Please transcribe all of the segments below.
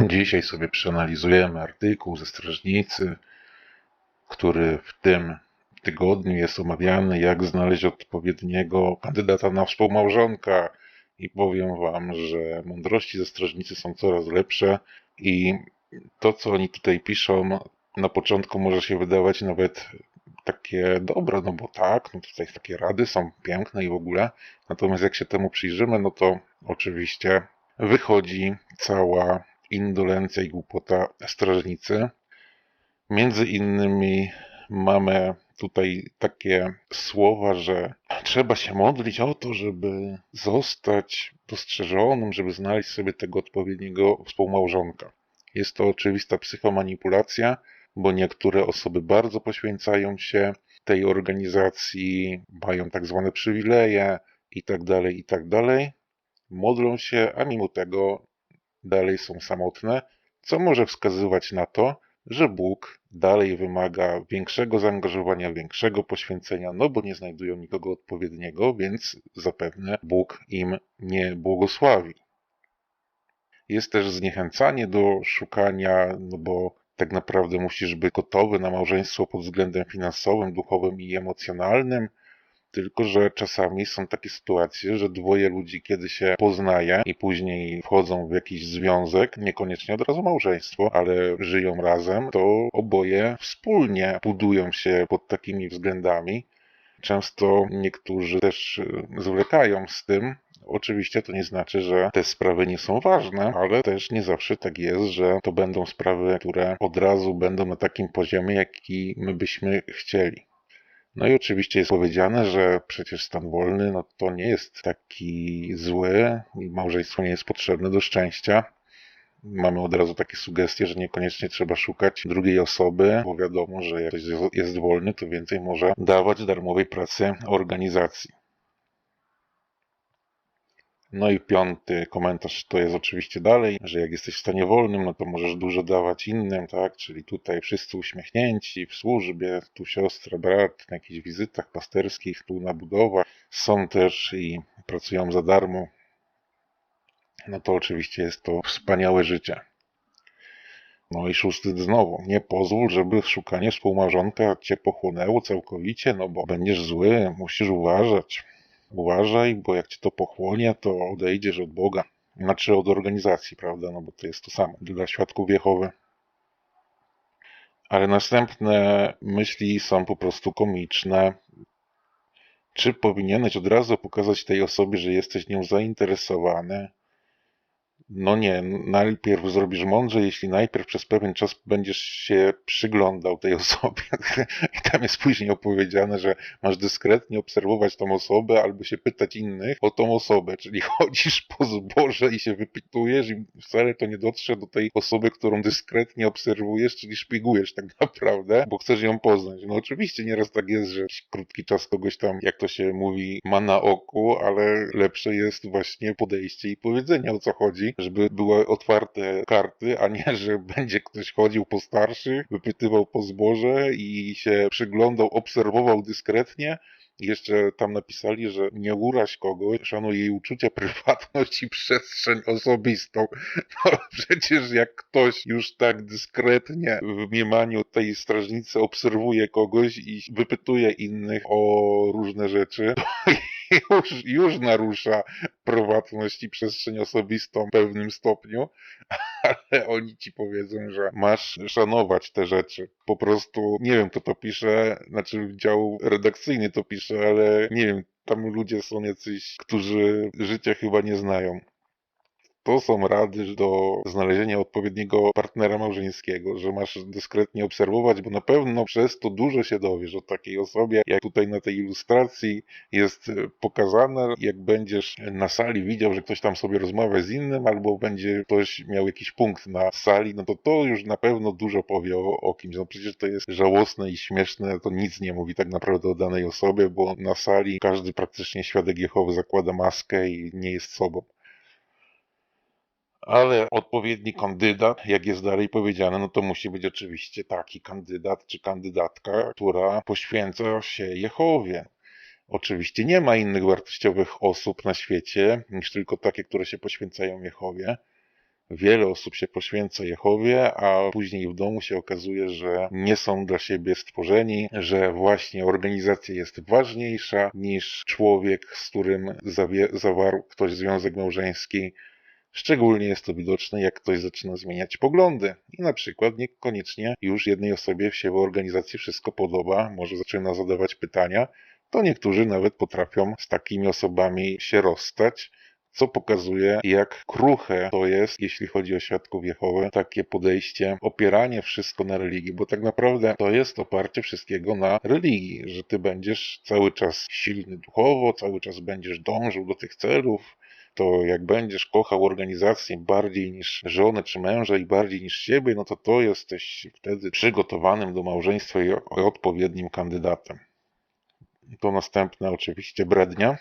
Dzisiaj sobie przeanalizujemy artykuł ze strażnicy, który w tym tygodniu jest omawiany, jak znaleźć odpowiedniego kandydata na współmałżonka. I powiem Wam, że mądrości ze strażnicy są coraz lepsze i to, co oni tutaj piszą, na początku może się wydawać nawet takie dobre, no bo tak, no tutaj takie rady są piękne i w ogóle. Natomiast jak się temu przyjrzymy, no to oczywiście wychodzi cała indolencja i głupota strażnicy. Między innymi mamy tutaj takie słowa, że trzeba się modlić o to, żeby zostać dostrzeżonym, żeby znaleźć sobie tego odpowiedniego współmałżonka. Jest to oczywista psychomanipulacja, bo niektóre osoby bardzo poświęcają się tej organizacji, mają tak zwane przywileje tak tak dalej. Modlą się, a mimo tego dalej są samotne, co może wskazywać na to, że Bóg dalej wymaga większego zaangażowania, większego poświęcenia, no bo nie znajdują nikogo odpowiedniego, więc zapewne Bóg im nie błogosławi. Jest też zniechęcanie do szukania, no bo tak naprawdę musisz być gotowy na małżeństwo pod względem finansowym, duchowym i emocjonalnym. Tylko, że czasami są takie sytuacje, że dwoje ludzi, kiedy się poznaje i później wchodzą w jakiś związek, niekoniecznie od razu małżeństwo, ale żyją razem, to oboje wspólnie budują się pod takimi względami. Często niektórzy też zwlekają z tym, Oczywiście to nie znaczy, że te sprawy nie są ważne, ale też nie zawsze tak jest, że to będą sprawy, które od razu będą na takim poziomie, jaki my byśmy chcieli. No i oczywiście jest powiedziane, że przecież stan wolny no to nie jest taki zły i małżeństwo nie jest potrzebne do szczęścia. Mamy od razu takie sugestie, że niekoniecznie trzeba szukać drugiej osoby, bo wiadomo, że jak ktoś jest wolny, to więcej może dawać darmowej pracy organizacji. No i piąty komentarz to jest oczywiście dalej, że jak jesteś w stanie wolnym, no to możesz dużo dawać innym, tak? Czyli tutaj wszyscy uśmiechnięci w służbie, tu siostra, brat, na jakichś wizytach pasterskich, tu na budowach. Są też i pracują za darmo. No to oczywiście jest to wspaniałe życie. No i szósty znowu, nie pozwól, żeby szukanie współmałżonka cię pochłonęło całkowicie, no bo będziesz zły, musisz uważać. Uważaj, bo jak cię to pochłonie, to odejdziesz od Boga. Znaczy od organizacji, prawda? No bo to jest to samo dla świadków Jehowy. Ale następne myśli są po prostu komiczne. Czy powinieneś od razu pokazać tej osobie, że jesteś nią zainteresowany? No nie, najpierw zrobisz mądrze, jeśli najpierw przez pewien czas będziesz się przyglądał tej osobie. I tam jest później opowiedziane, że masz dyskretnie obserwować tą osobę albo się pytać innych o tą osobę, czyli chodzisz po zboże i się wypytujesz i wcale to nie dotrze do tej osoby, którą dyskretnie obserwujesz, czyli szpigujesz tak naprawdę, bo chcesz ją poznać. No oczywiście nieraz tak jest, że krótki czas kogoś tam, jak to się mówi, ma na oku, ale lepsze jest właśnie podejście i powiedzenie o co chodzi żeby były otwarte karty, a nie, że będzie ktoś chodził po starszych, wypytywał po zboże i się przyglądał, obserwował dyskretnie, jeszcze tam napisali, że nie uraź kogoś, szanuj jej uczucia, prywatność i przestrzeń osobistą. No przecież jak ktoś już tak dyskretnie w mniemaniu tej strażnicy obserwuje kogoś i wypytuje innych o różne rzeczy, to już, już narusza prywatność i przestrzeń osobistą w pewnym stopniu, ale oni ci powiedzą, że masz szanować te rzeczy. Po prostu nie wiem, kto to pisze, znaczy dział redakcyjny to pisze, ale nie wiem, tam ludzie są jacyś, którzy życia chyba nie znają. To są rady do znalezienia odpowiedniego partnera małżeńskiego, że masz dyskretnie obserwować, bo na pewno przez to dużo się dowiesz o takiej osobie, jak tutaj na tej ilustracji jest pokazane, jak będziesz na sali widział, że ktoś tam sobie rozmawia z innym, albo będzie ktoś miał jakiś punkt na sali, no to to już na pewno dużo powie o, o kimś. No przecież to jest żałosne i śmieszne, to nic nie mówi tak naprawdę o danej osobie, bo na sali każdy praktycznie świadek Jehowy zakłada maskę i nie jest sobą ale odpowiedni kandydat, jak jest dalej powiedziane, no to musi być oczywiście taki kandydat czy kandydatka, która poświęca się Jehowie. Oczywiście nie ma innych wartościowych osób na świecie niż tylko takie, które się poświęcają Jehowie. wiele osób się poświęca Jehowie, a później w domu się okazuje, że nie są dla siebie stworzeni, że właśnie organizacja jest ważniejsza niż człowiek, z którym zawarł ktoś związek małżeński. Szczególnie jest to widoczne, jak ktoś zaczyna zmieniać poglądy. I na przykład niekoniecznie już jednej osobie się w organizacji wszystko podoba, może zaczyna zadawać pytania, to niektórzy nawet potrafią z takimi osobami się rozstać, co pokazuje, jak kruche to jest, jeśli chodzi o świadków Jehowy, takie podejście, opieranie wszystko na religii, bo tak naprawdę to jest oparcie wszystkiego na religii, że ty będziesz cały czas silny duchowo, cały czas będziesz dążył do tych celów, to jak będziesz kochał organizację bardziej niż żonę czy męża i bardziej niż siebie, no to to jesteś wtedy przygotowanym do małżeństwa i odpowiednim kandydatem. To następne oczywiście brednia.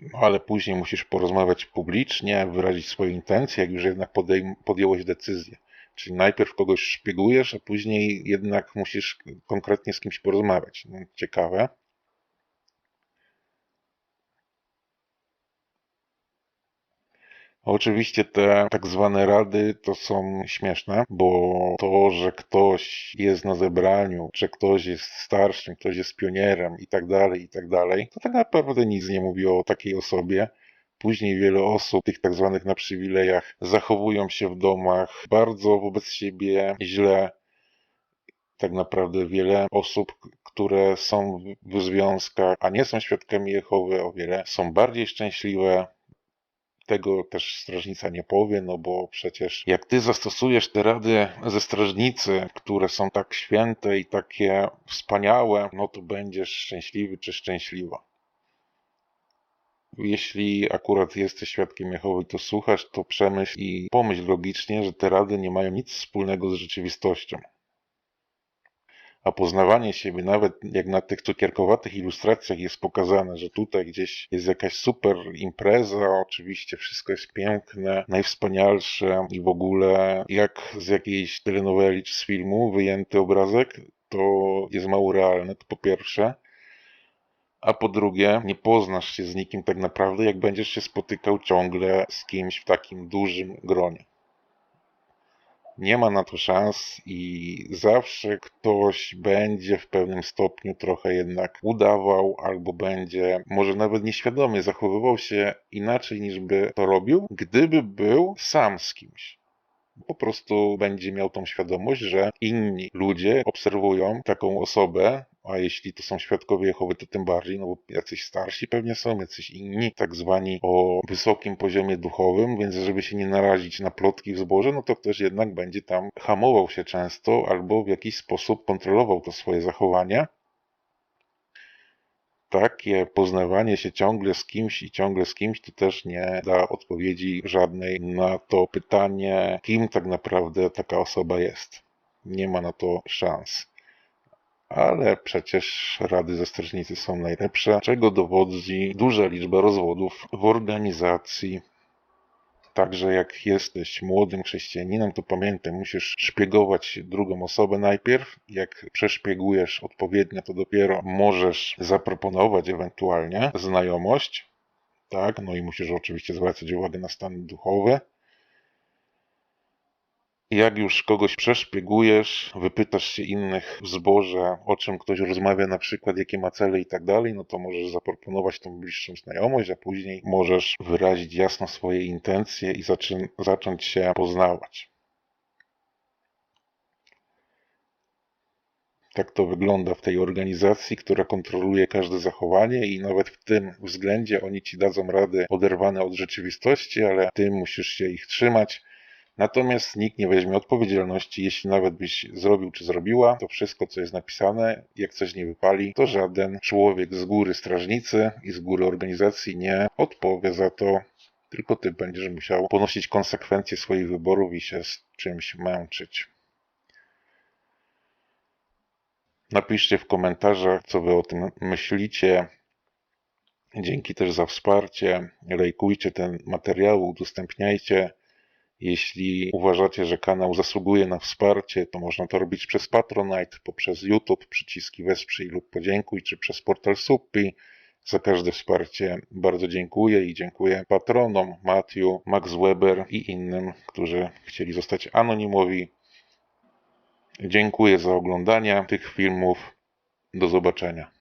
No ale później musisz porozmawiać publicznie, wyrazić swoje intencje, jak już jednak podejm- podjąłeś decyzję. Czyli najpierw kogoś szpiegujesz, a później jednak musisz konkretnie z kimś porozmawiać. No, ciekawe. Oczywiście te tak zwane rady to są śmieszne, bo to, że ktoś jest na zebraniu, że ktoś jest starszym, ktoś jest pionierem i tak dalej, i tak dalej, to tak naprawdę nic nie mówi o takiej osobie. Później wiele osób, tych tak zwanych na przywilejach, zachowują się w domach bardzo wobec siebie źle. Tak naprawdę wiele osób, które są w związkach, a nie są świadkami Jehowy, o wiele są bardziej szczęśliwe, tego też strażnica nie powie, no bo przecież jak ty zastosujesz te rady ze strażnicy, które są tak święte i takie wspaniałe, no to będziesz szczęśliwy czy szczęśliwa. Jeśli akurat jesteś świadkiem Jehowy, to słuchasz, to przemyśl i pomyśl logicznie, że te rady nie mają nic wspólnego z rzeczywistością a poznawanie siebie, nawet jak na tych cukierkowatych ilustracjach jest pokazane, że tutaj gdzieś jest jakaś super impreza, oczywiście wszystko jest piękne, najwspanialsze i w ogóle jak z jakiejś telenoweli czy z filmu wyjęty obrazek, to jest mało realne, to po pierwsze. A po drugie, nie poznasz się z nikim tak naprawdę, jak będziesz się spotykał ciągle z kimś w takim dużym gronie nie ma na to szans i zawsze ktoś będzie w pewnym stopniu trochę jednak udawał albo będzie może nawet nieświadomie zachowywał się inaczej niż by to robił, gdyby był sam z kimś. Po prostu będzie miał tą świadomość, że inni ludzie obserwują taką osobę, a jeśli to są świadkowie Jehowy, to tym bardziej, no bo jacyś starsi pewnie są, jacyś inni, tak zwani o wysokim poziomie duchowym, więc żeby się nie narazić na plotki w zborze, no to ktoś jednak będzie tam hamował się często albo w jakiś sposób kontrolował to swoje zachowanie. Takie poznawanie się ciągle z kimś i ciągle z kimś to też nie da odpowiedzi żadnej na to pytanie, kim tak naprawdę taka osoba jest. Nie ma na to szans ale przecież rady ze strażnicy są najlepsze, czego dowodzi duża liczba rozwodów w organizacji. Także jak jesteś młodym chrześcijaninem, to pamiętaj, musisz szpiegować drugą osobę najpierw. Jak przeszpiegujesz odpowiednio, to dopiero możesz zaproponować ewentualnie znajomość. Tak, no i musisz oczywiście zwracać uwagę na stany duchowe jak już kogoś przeszpiegujesz, wypytasz się innych w zborze, o czym ktoś rozmawia, na przykład jakie ma cele i tak dalej, no to możesz zaproponować tą bliższą znajomość, a później możesz wyrazić jasno swoje intencje i zaczyn- zacząć się poznawać. Tak to wygląda w tej organizacji, która kontroluje każde zachowanie i nawet w tym względzie oni ci dadzą rady oderwane od rzeczywistości, ale ty musisz się ich trzymać Natomiast nikt nie weźmie odpowiedzialności, jeśli nawet byś zrobił czy zrobiła, to wszystko, co jest napisane, jak coś nie wypali, to żaden człowiek z góry strażnicy i z góry organizacji nie odpowie za to, tylko ty będziesz musiał ponosić konsekwencje swoich wyborów i się z czymś męczyć. Napiszcie w komentarzach, co wy o tym myślicie. Dzięki też za wsparcie. Lajkujcie ten materiał, udostępniajcie. Jeśli uważacie, że kanał zasługuje na wsparcie, to można to robić przez Patronite, poprzez YouTube, przyciski wesprzyj lub podziękuj, czy przez portal Suppi. Za każde wsparcie bardzo dziękuję i dziękuję patronom Matthew, Max Weber i innym, którzy chcieli zostać anonimowi. Dziękuję za oglądanie tych filmów. Do zobaczenia.